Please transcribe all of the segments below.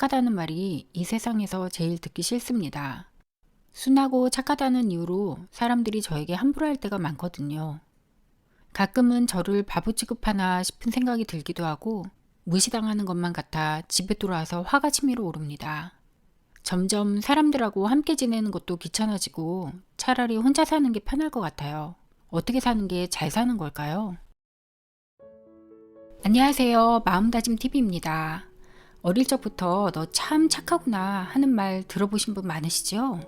착하다는 말이 이 세상에서 제일 듣기 싫습니다. 순하고 착하다는 이유로 사람들이 저에게 함부로 할 때가 많거든요. 가끔은 저를 바보 취급하나 싶은 생각이 들기도 하고 무시당하는 것만 같아 집에 돌아와서 화가 치밀어 오릅니다. 점점 사람들하고 함께 지내는 것도 귀찮아지고 차라리 혼자 사는 게 편할 것 같아요. 어떻게 사는 게 잘 사는 걸까요? 안녕하세요. 마음다짐 TV입니다. 어릴 적부터 너 참 착하구나 하는 말 들어보신 분 많으시죠?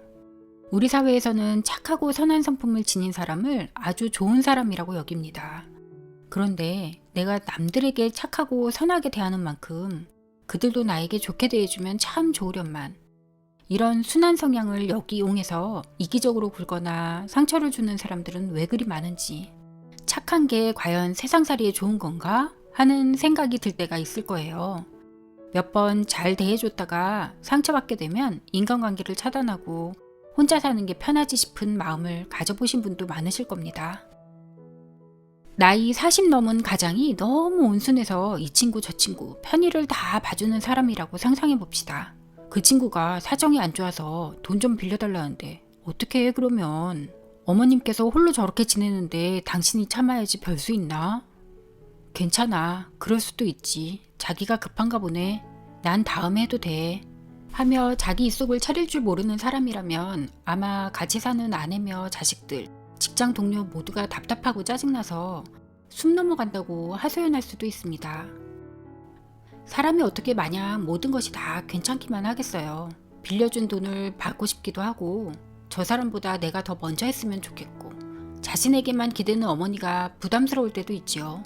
우리 사회에서는 착하고 선한 성품을 지닌 사람을 아주 좋은 사람이라고 여깁니다. 그런데 내가 남들에게 착하고 선하게 대하는 만큼 그들도 나에게 좋게 대해주면 참 좋으련만 이런 순한 성향을 역이용해서 이기적으로 굴거나 상처를 주는 사람들은 왜 그리 많은지 착한 게 과연 세상살이에 좋은 건가 하는 생각이 들 때가 있을 거예요. 몇 번 잘 대해줬다가 상처받게 되면 인간관계를 차단하고 혼자 사는 게 편하지 싶은 마음을 가져보신 분도 많으실 겁니다. 나이 40 넘은 가장이 너무 온순해서 이 친구 저 친구 편의를 다 봐주는 사람이라고 상상해 봅시다. 그 친구가 사정이 안 좋아서 돈 좀 빌려달라는데 어떻게 해 그러면 어머님께서 홀로 저렇게 지내는데 당신이 참아야지 별 수 있나? 괜찮아. 그럴 수도 있지. 자기가 급한가 보네. 난 다음에 해도 돼. 하며 자기 입속을 차릴 줄 모르는 사람이라면 아마 같이 사는 아내며 자식들, 직장 동료 모두가 답답하고 짜증나서 숨 넘어간다고 하소연할 수도 있습니다. 사람이 어떻게 마냥 모든 것이 다 괜찮기만 하겠어요. 빌려준 돈을 받고 싶기도 하고 저 사람보다 내가 더 먼저 했으면 좋겠고 자신에게만 기대는 어머니가 부담스러울 때도 있지요.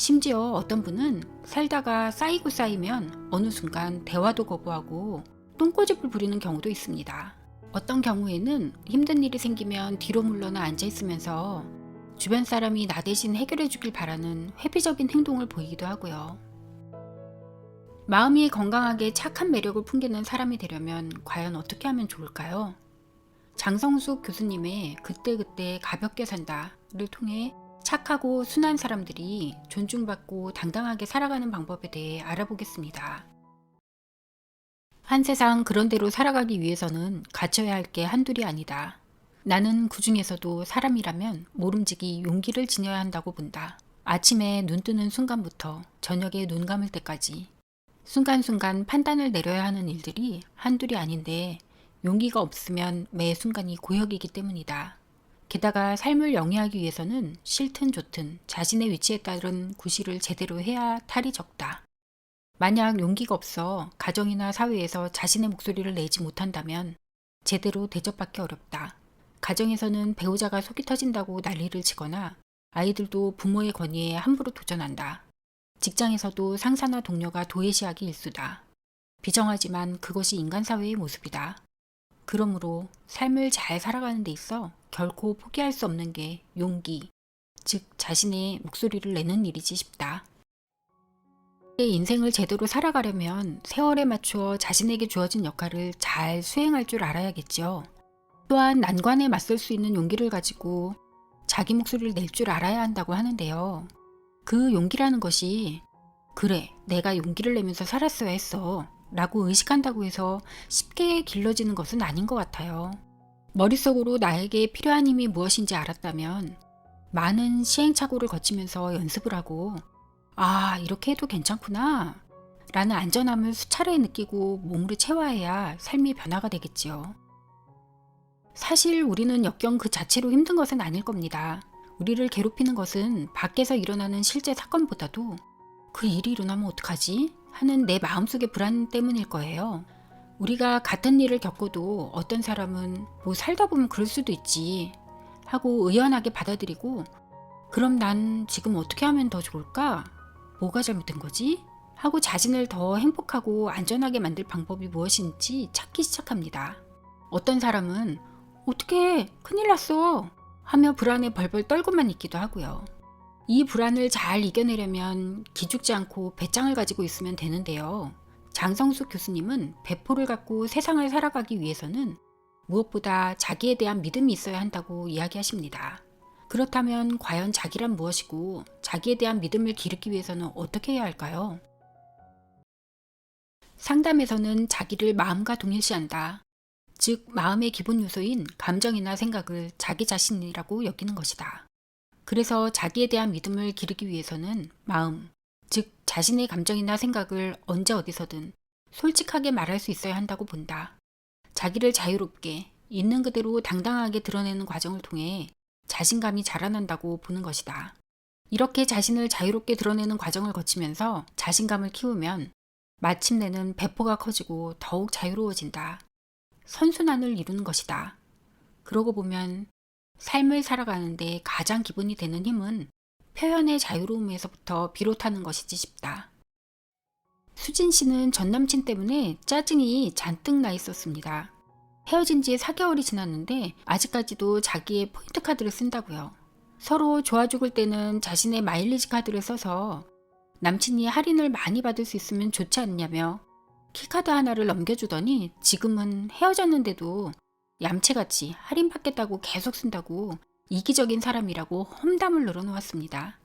심지어 어떤 분은 살다가 쌓이고 쌓이면 어느 순간 대화도 거부하고 똥꼬집을 부리는 경우도 있습니다. 어떤 경우에는 힘든 일이 생기면 뒤로 물러나 앉아 있으면서 주변 사람이 나 대신 해결해 주길 바라는 회피적인 행동을 보이기도 하고요. 마음이 건강하게 착한 매력을 풍기는 사람이 되려면 과연 어떻게 하면 좋을까요? 장성숙 교수님의 그때그때 가볍게 산다를 통해 착하고 순한 사람들이 존중받고 당당하게 살아가는 방법에 대해 알아보겠습니다. 한 세상 그런 대로 살아가기 위해서는 갖춰야 할 게 한둘이 아니다. 나는 그 중에서도 사람이라면 모름지기 용기를 지녀야 한다고 본다. 아침에 눈 뜨는 순간부터 저녁에 눈 감을 때까지 순간순간 판단을 내려야 하는 일들이 한둘이 아닌데 용기가 없으면 매 순간이 고역이기 때문이다. 게다가 삶을 영위하기 위해서는 싫든 좋든 자신의 위치에 따른 구실을 제대로 해야 탈이 적다. 만약 용기가 없어 가정이나 사회에서 자신의 목소리를 내지 못한다면 제대로 대접받기 어렵다. 가정에서는 배우자가 속이 터진다고 난리를 치거나 아이들도 부모의 권위에 함부로 도전한다. 직장에서도 상사나 동료가 도외시하기 일수다. 비정하지만 그것이 인간 사회의 모습이다. 그러므로 삶을 잘 살아가는 데 있어 결코 포기할 수 없는 게 용기, 즉 자신의 목소리를 내는 일이지 싶다. 내 인생을 제대로 살아가려면 세월에 맞추어 자신에게 주어진 역할을 잘 수행할 줄 알아야겠죠. 또한 난관에 맞설 수 있는 용기를 가지고 자기 목소리를 낼 줄 알아야 한다고 하는데요. 그 용기라는 것이 그래, 내가 용기를 내면서 살았어야 했어. 라고 의식한다고 해서 쉽게 길러지는 것은 아닌 것 같아요. 머릿속으로 나에게 필요한 힘이 무엇인지 알았다면 많은 시행착오를 거치면서 연습을 하고 아, 이렇게 해도 괜찮구나. 라는 안전함을 수차례 느끼고 몸으로 체화해야 삶이 변화가 되겠지요. 사실 우리는 역경 그 자체로 힘든 것은 아닐 겁니다. 우리를 괴롭히는 것은 밖에서 일어나는 실제 사건보다도 그 일이 일어나면 어떡하지? 하는 내 마음속의 불안 때문일 거예요. 우리가 같은 일을 겪어도 어떤 사람은 뭐 살다 보면 그럴 수도 있지 하고 의연하게 받아들이고 그럼 난 지금 어떻게 하면 더 좋을까? 뭐가 잘못된 거지? 하고 자신을 더 행복하고 안전하게 만들 방법이 무엇인지 찾기 시작합니다. 어떤 사람은 어떻게 큰일 났어 하며 불안에 벌벌 떨고만 있기도 하고요. 이 불안을 잘 이겨내려면 기죽지 않고 배짱을 가지고 있으면 되는데요. 장성숙 교수님은 배포를 갖고 세상을 살아가기 위해서는 무엇보다 자기에 대한 믿음이 있어야 한다고 이야기하십니다. 그렇다면 과연 자기란 무엇이고 자기에 대한 믿음을 기르기 위해서는 어떻게 해야 할까요? 상담에서는 자기를 마음과 동일시한다. 즉, 마음의 기본 요소인 감정이나 생각을 자기 자신이라고 여기는 것이다. 그래서 자기에 대한 믿음을 기르기 위해서는 마음, 즉, 자신의 감정이나 생각을 언제 어디서든 솔직하게 말할 수 있어야 한다고 본다. 자기를 자유롭게, 있는 그대로 당당하게 드러내는 과정을 통해 자신감이 자라난다고 보는 것이다. 이렇게 자신을 자유롭게 드러내는 과정을 거치면서 자신감을 키우면 마침내는 배포가 커지고 더욱 자유로워진다. 선순환을 이루는 것이다. 그러고 보면 삶을 살아가는데 가장 기본이 되는 힘은 표현의 자유로움에서부터 비롯하는 것이지 싶다. 수진 씨는 전 남친 때문에 짜증이 잔뜩 나 있었습니다. 헤어진 지 4개월이 지났는데 아직까지도 자기의 포인트 카드를 쓴다고요. 서로 좋아 죽을 때는 자신의 마일리지 카드를 써서 남친이 할인을 많이 받을 수 있으면 좋지 않냐며 키카드 하나를 넘겨주더니 지금은 헤어졌는데도 얌체같이 할인받겠다고 계속 쓴다고 이기적인 사람이라고 험담을 늘어놓았습니다.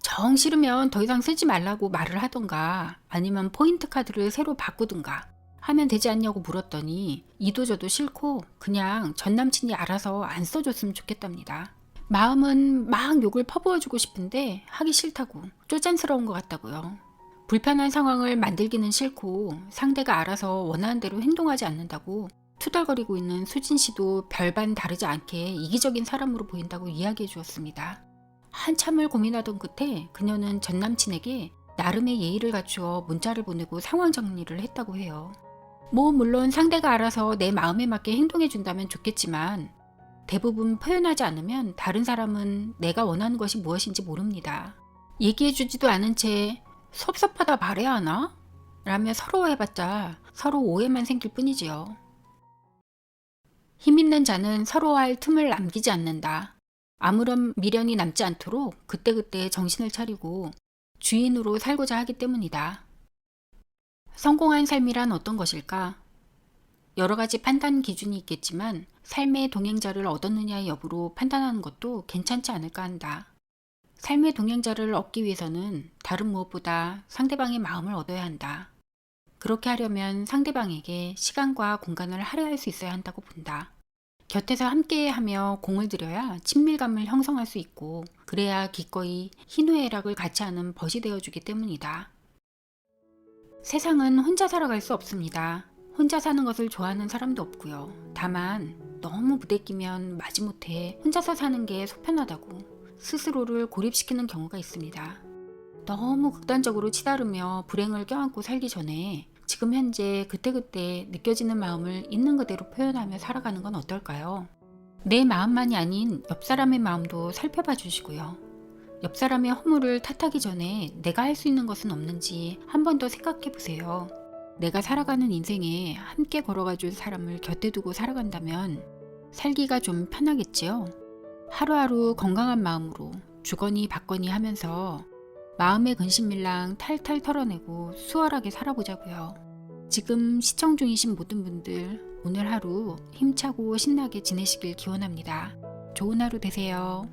정 싫으면 더 이상 쓰지 말라고 말을 하던가 아니면 포인트 카드를 새로 바꾸든가 하면 되지 않냐고 물었더니 이도저도 싫고 그냥 전 남친이 알아서 안 써줬으면 좋겠답니다. 마음은 막 욕을 퍼부어주고 싶은데 하기 싫다고 쪼잔스러운 것 같다고요. 불편한 상황을 만들기는 싫고 상대가 알아서 원하는 대로 행동하지 않는다고 투덜거리고 있는 수진 씨도 별반 다르지 않게 이기적인 사람으로 보인다고 이야기해 주었습니다. 한참을 고민하던 끝에 그녀는 전 남친에게 나름의 예의를 갖추어 문자를 보내고 상황 정리를 했다고 해요. 뭐 물론 상대가 알아서 내 마음에 맞게 행동해 준다면 좋겠지만 대부분 표현하지 않으면 다른 사람은 내가 원하는 것이 무엇인지 모릅니다. 얘기해 주지도 않은 채 섭섭하다 말해야 하나? 라며 서러워해봤자 서로 오해만 생길 뿐이지요. 힘 있는 자는 서로 할 틈을 남기지 않는다. 아무런 미련이 남지 않도록 그때그때 정신을 차리고 주인으로 살고자 하기 때문이다. 성공한 삶이란 어떤 것일까? 여러 가지 판단 기준이 있겠지만 삶의 동행자를 얻었느냐의 여부로 판단하는 것도 괜찮지 않을까 한다. 삶의 동행자를 얻기 위해서는 다른 무엇보다 상대방의 마음을 얻어야 한다. 그렇게 하려면 상대방에게 시간과 공간을 할애할 수 있어야 한다고 본다. 곁에서 함께 하며 공을 들여야 친밀감을 형성할 수 있고, 그래야 기꺼이 희노애락을 같이 하는 벗이 되어주기 때문이다. 세상은 혼자 살아갈 수 없습니다. 혼자 사는 것을 좋아하는 사람도 없고요. 다만 너무 부대끼면 마지못해 혼자서 사는 게 속편하다고 스스로를 고립시키는 경우가 있습니다. 너무 극단적으로 치다르며 불행을 껴안고 살기 전에 지금 현재 그때그때 느껴지는 마음을 있는 그대로 표현하며 살아가는 건 어떨까요? 내 마음만이 아닌 옆 사람의 마음도 살펴봐 주시고요. 옆 사람의 허물을 탓하기 전에 내가 할 수 있는 것은 없는지 한 번 더 생각해 보세요. 내가 살아가는 인생에 함께 걸어가 줄 사람을 곁에 두고 살아간다면 살기가 좀 편하겠지요? 하루하루 건강한 마음으로 주거니 받거니 하면서 마음의 근심밀랑 탈탈 털어내고 수월하게 살아보자고요. 지금 시청 중이신 모든 분들 오늘 하루 힘차고 신나게 지내시길 기원합니다. 좋은 하루 되세요.